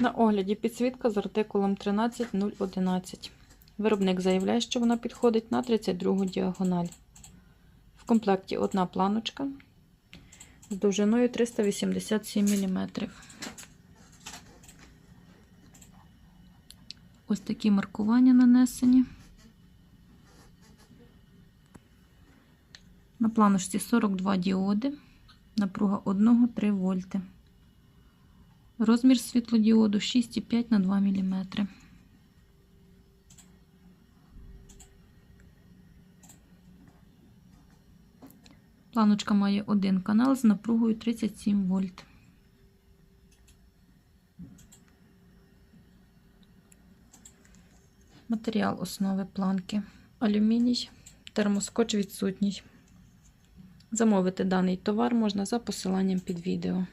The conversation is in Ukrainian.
На огляді підсвітка з артикулом 13011. Виробник заявляє, що вона підходить на 32 діагональ. В комплекті одна планочка з довжиною 387 мм. Ось такі маркування нанесені. На планочці 42 діоди, напруга 1,3 вольти. Розмір світлодіоду 6,5 на 2 мм. Планочка має один канал з напругою 37 вольт. Матеріал основи планки. Алюміній, термоскоч відсутній. Замовити даний товар можна за посиланням під відео.